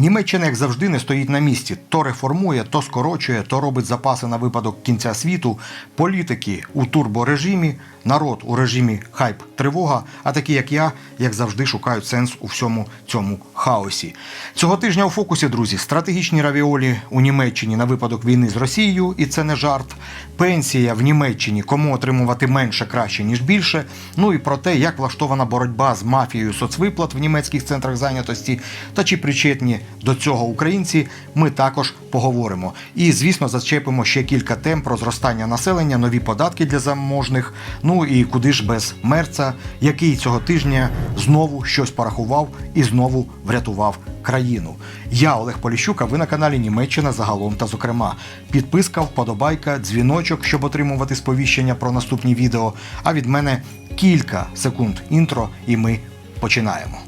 Німеччина, як завжди, не стоїть на місці. То реформує, то скорочує, то робить запаси на випадок кінця світу. Політики у турборежимі, народ у режимі хайп тривога. А такі, як я, як завжди, шукають сенс у всьому цьому хаосі. Цього тижня у фокусі, друзі, стратегічні равіолі у Німеччині на випадок війни з Росією, і це не жарт. Пенсія в Німеччині, кому отримувати менше краще ніж більше. Ну і про те, як влаштована боротьба з мафією соцвиплат в німецьких центрах зайнятості та чи причетні до цього українці, ми також поговоримо. І звісно, зачепимо ще кілька тем про зростання населення, нові податки для заможних. Ну і куди ж без мерца, який цього тижня знову щось порахував і знову врятував країну. Я Олег Поліщук, ви на каналі Німеччина загалом та зокрема. Підписка, вподобайка, дзвіночок, щоб отримувати сповіщення про наступні відео. А від мене кілька секунд інтро, і ми починаємо.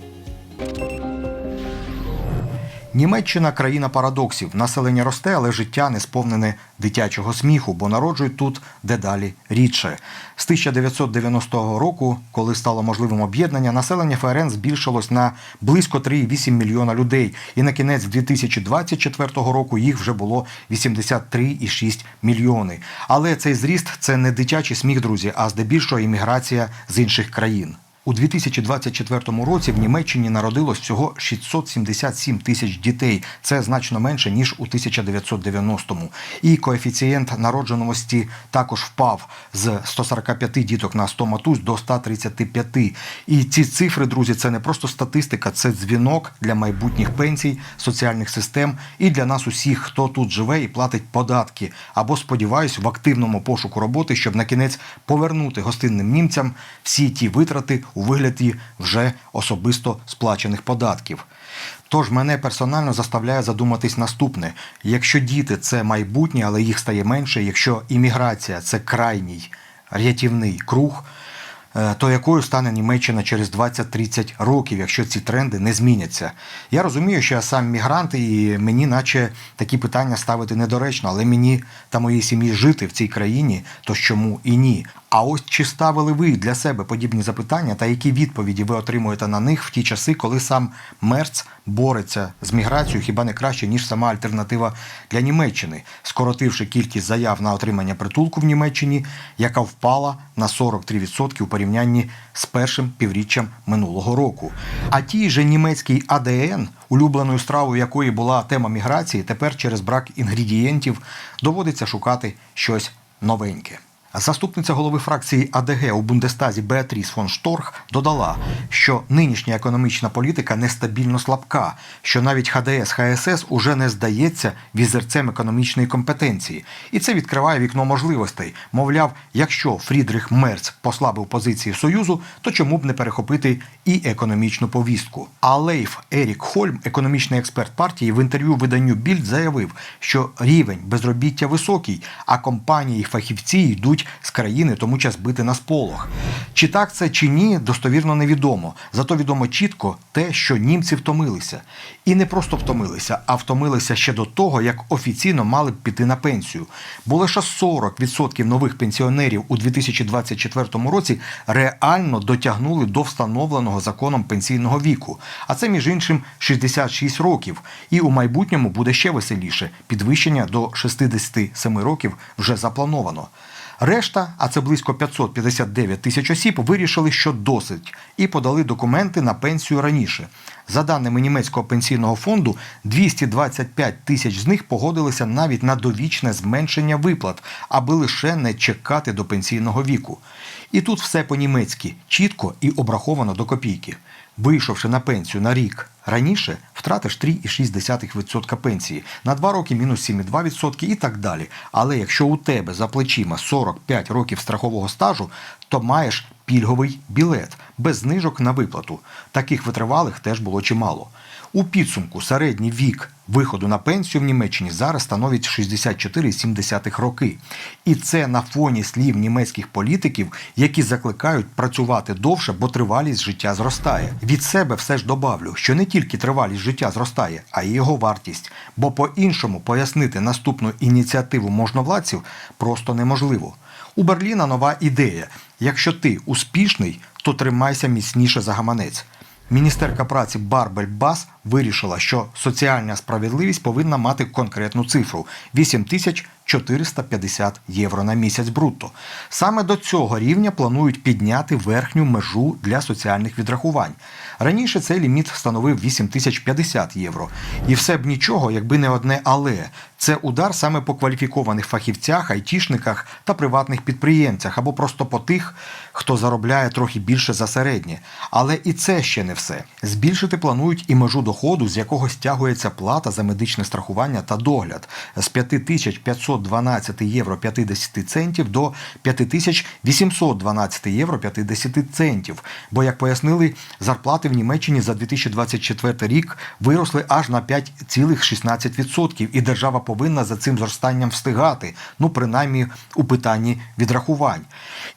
Німеччина країна парадоксів. Населення росте, але життя не сповнене дитячого сміху, бо народжують тут дедалі рідше. З 1990 року, коли стало можливим об'єднання, населення ФРН збільшилось на близько 3,8 мільйона людей. І на кінець 2024 року їх вже було 83,6 мільйони. Але цей зріст це не дитячий сміх, друзі, а здебільшого імміграція з інших країн. У 2024 році в Німеччині народилось всього 677 тисяч дітей. Це значно менше ніж у 1990-му. І коефіцієнт народженості також впав з 145 діток на 100 матусь до 135. І ці цифри, друзі, це не просто статистика, це дзвінок для майбутніх пенсій, соціальних систем і для нас усіх, хто тут живе і платить податки, або сподіваюсь, в активному пошуку роботи, щоб на кінець повернути гостинним німцям всі ті витрати у вигляді вже особисто сплачених податків. Тож мене персонально заставляє задуматись наступне: якщо діти це майбутнє, але їх стає менше, якщо імміграція це крайній рятівний круг. Е, То якою стане Німеччина через 20-30 років, якщо ці тренди не зміняться? Я розумію, що я сам мігрант, і мені, наче такі питання ставити недоречно, але мені та моїй сім'ї жити в цій країні, то чому і ні? А ось чи ставили ви для себе подібні запитання та які відповіді ви отримуєте на них в ті часи, коли сам Мерц бореться з міграцією хіба не краще, ніж сама альтернатива для Німеччини, скоротивши кількість заяв на отримання притулку в Німеччині, яка впала на 43% у порівнянні з першим півріччям минулого року. А тій же німецький АДН, улюбленою стравою якої була тема міграції, тепер через брак інгредієнтів доводиться шукати щось новеньке. Заступниця голови фракції АДГ у Бундестазі Беатріс фон Шторх додала, що нинішня економічна політика нестабільно слабка, що навіть ХДС ХСС уже не здається візерцем економічної компетенції, і це відкриває вікно можливостей. Мовляв, якщо Фрідрих Мерц послабив позиції союзу, то чому б не перехопити і економічну повістку? А Лейф Ерік Хольм, економічний експерт партії, в інтерв'ю виданню Більд заявив, що рівень безробіття високий, а компанії і фахівці йдуть з країни, тому час бити на сполох. Чи так це чи ні, достовірно невідомо. Зато відомо чітко те, що німці втомилися. І не просто втомилися, а втомилися ще до того, як офіційно мали б піти на пенсію. Бо лише 40% нових пенсіонерів у 2024 році реально дотягнули до встановленого законом пенсійного віку. А це, між іншим, 66 років. І у майбутньому буде ще веселіше. Підвищення до 67 років вже заплановано. Решта, а це близько 559 тисяч осіб, вирішили, що досить, і подали документи на пенсію раніше. За даними німецького пенсійного фонду, 225 тисяч з них погодилися навіть на довічне зменшення виплат, аби лише не чекати до пенсійного віку. І тут все по-німецьки, чітко і обраховано до копійки. Вийшовши на пенсію на рік раніше, втратиш 3,6% пенсії, на 2 роки мінус 7,2% і так далі. Але якщо у тебе за плечима 45 років страхового стажу, то маєш пільговий білет без знижок на виплату. Таких витривалих теж було чимало. У підсумку середній вік виходу на пенсію в Німеччині зараз становить 64,7 роки. І це на фоні слів німецьких політиків, які закликають працювати довше, бо тривалість життя зростає. Від себе все ж добавлю, що не тільки тривалість життя зростає, а й його вартість. Бо по-іншому пояснити наступну ініціативу можновладців просто неможливо. У Берліна нова ідея: якщо ти успішний, то тримайся міцніше за гаманець. Міністерка праці Барбель Бас вирішила, що соціальна справедливість повинна мати конкретну цифру 8 тисяч 450 євро на місяць брутто. Саме до цього рівня планують підняти верхню межу для соціальних відрахувань. Раніше цей ліміт становив 8050 євро. І все б нічого, якби не одне але. Це удар саме по кваліфікованих фахівцях, айтішниках та приватних підприємцях або просто по тих, хто заробляє трохи більше за середнє. Але і це ще не все. Збільшити планують і межу доходу, з якого стягується плата за медичне страхування та догляд з 5512 євро 50 центів до 5812 євро 50 центів. Бо, як пояснили, зарплати в Німеччині за 2024 рік виросли аж на 5,16%, і держава повинна за цим зростанням встигати, ну принаймні у питанні відрахувань.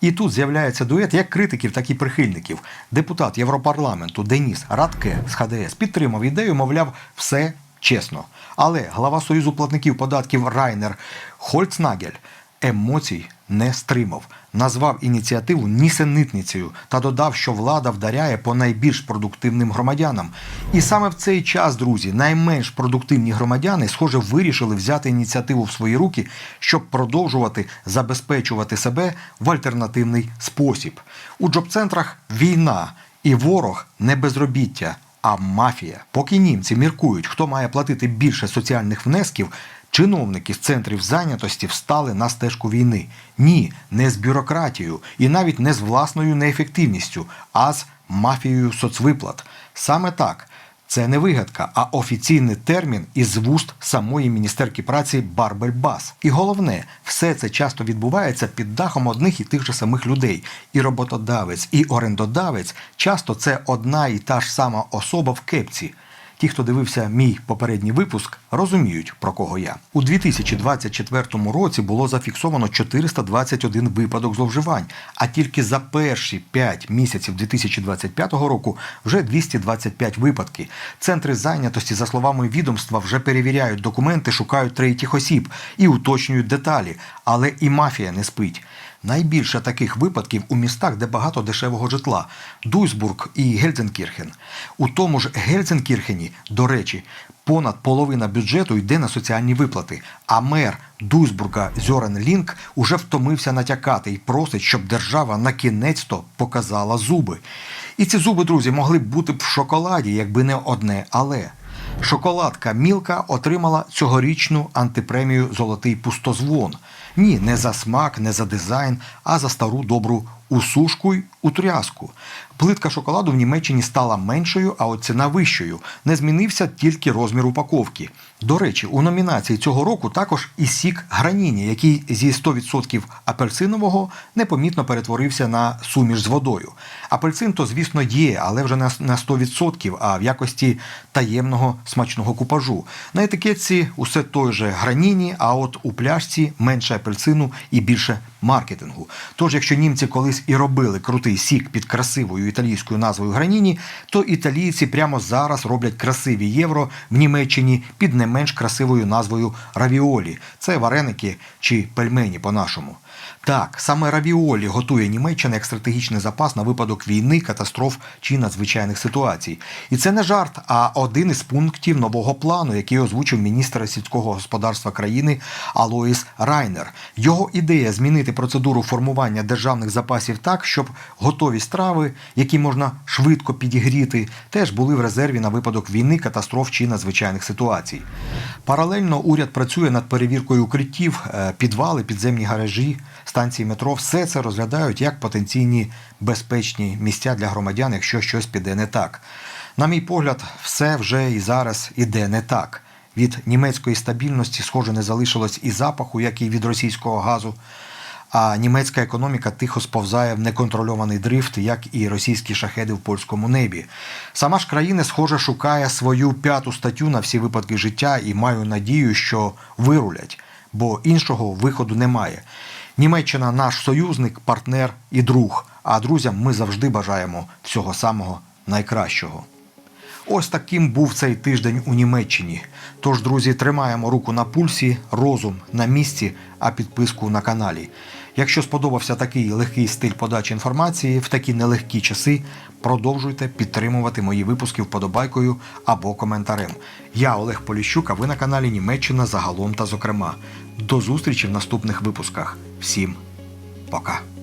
І тут з'являється дует як критиків, так і прихильників. Депутат Європарламенту Деніс Радке з ХДС підтримав ідею, мовляв, все чесно. Але глава Союзу платників податків Райнер Хольцнагель емоцій не стримав, назвав ініціативу нісенітницею та додав, що влада вдаряє по найбільш продуктивним громадянам. І саме в цей час, друзі, найменш продуктивні громадяни, схоже, вирішили взяти ініціативу в свої руки, щоб продовжувати забезпечувати себе в альтернативний спосіб. У джоб-центрах війна і ворог не безробіття. А мафія, поки німці міркують, хто має платити більше соціальних внесків, чиновники з центрів зайнятості встали на стежку війни. Ні, не з бюрократією і навіть не з власною неефективністю, а з мафією соцвиплат. Саме так. Це не вигадка, а офіційний термін із вуст самої міністерки праці Барбель Бас. І головне, все це часто відбувається під дахом одних і тих же самих людей. І роботодавець, і орендодавець часто це одна і та ж сама особа в кепці. Ті, хто дивився мій попередній випуск, розуміють про кого я. У 2024 році було зафіксовано 421 випадок зловживань, а тільки за перші 5 місяців 2025 року вже 225 випадки. Центри зайнятості, за словами відомства, вже перевіряють документи, шукають третіх осіб і уточнюють деталі. Але і мафія не спить. Найбільше таких випадків у містах, де багато дешевого житла Дуйсбург і Гельзенкірхен. У тому ж Гельзенкірхені, до речі, понад половина бюджету йде на соціальні виплати. А мер Дуйсбурга Зьорен Лінк уже втомився натякати і просить, щоб держава на кінець-то показала зуби. І ці зуби, друзі, могли б бути в шоколаді, якби не одне але. Шоколадка Мілка отримала цьогорічну антипремію Золотий пустозвон. Ні, не за смак, не за дизайн, а за стару добру усушку й утряску. Плитка шоколаду в Німеччині стала меншою, а от ціна вищою. Не змінився тільки розмір упаковки. До речі, у номінації цього року також і сік граніні, який зі 100% апельсинового непомітно перетворився на суміш з водою. Апельсин то, звісно, є, але вже на 100%, а в якості таємного смачного купажу. На етикетці усе той же граніні, а от у пляшці менше апельсину і більше маркетингу. Тож, якщо німці колись і робили крутий сік під красивою італійською назвою граніні, то італійці прямо зараз роблять красиві євро в Німеччині під не менш красивою назвою равіолі. Це вареники чи пельмені по-нашому. Так, саме равіолі готує Німеччина як стратегічний запас на випадок війни, катастроф чи надзвичайних ситуацій. І це не жарт, а один із пунктів нового плану, який озвучив міністр сільського господарства країни Алоїс Райнер. Його ідея змінити процедуру формування державних запасів так, щоб готові страви, які можна швидко підігріти, теж були в резерві на випадок війни, катастроф чи надзвичайних ситуацій. Паралельно уряд працює над перевіркою укриттів, е, підвали, підземні гаражі станції метро, все це розглядають як потенційні безпечні місця для громадян, якщо щось піде не так. На мій погляд, все вже і зараз іде не так. Від німецької стабільності, схоже, не залишилось і запаху, як і від російського газу. А німецька економіка тихо сповзає в неконтрольований дрифт, як і російські шахеди в польському небі. Сама ж країна, схоже, шукає свою п'яту статтю на всі випадки життя і маю надію, що вирулять, бо іншого виходу немає. Німеччина наш союзник, партнер і друг. А друзям ми завжди бажаємо всього самого найкращого. Ось таким був цей тиждень у Німеччині. Тож, друзі, тримаємо руку на пульсі, розум на місці, а підписку на каналі. Якщо сподобався такий легкий стиль подачі інформації в такі нелегкі часи, продовжуйте підтримувати мої випуски вподобайкою або коментарем. Я Олег Поліщук, а ви на каналі Німеччина загалом та зокрема. До зустрічі в наступних випусках. Всім пока!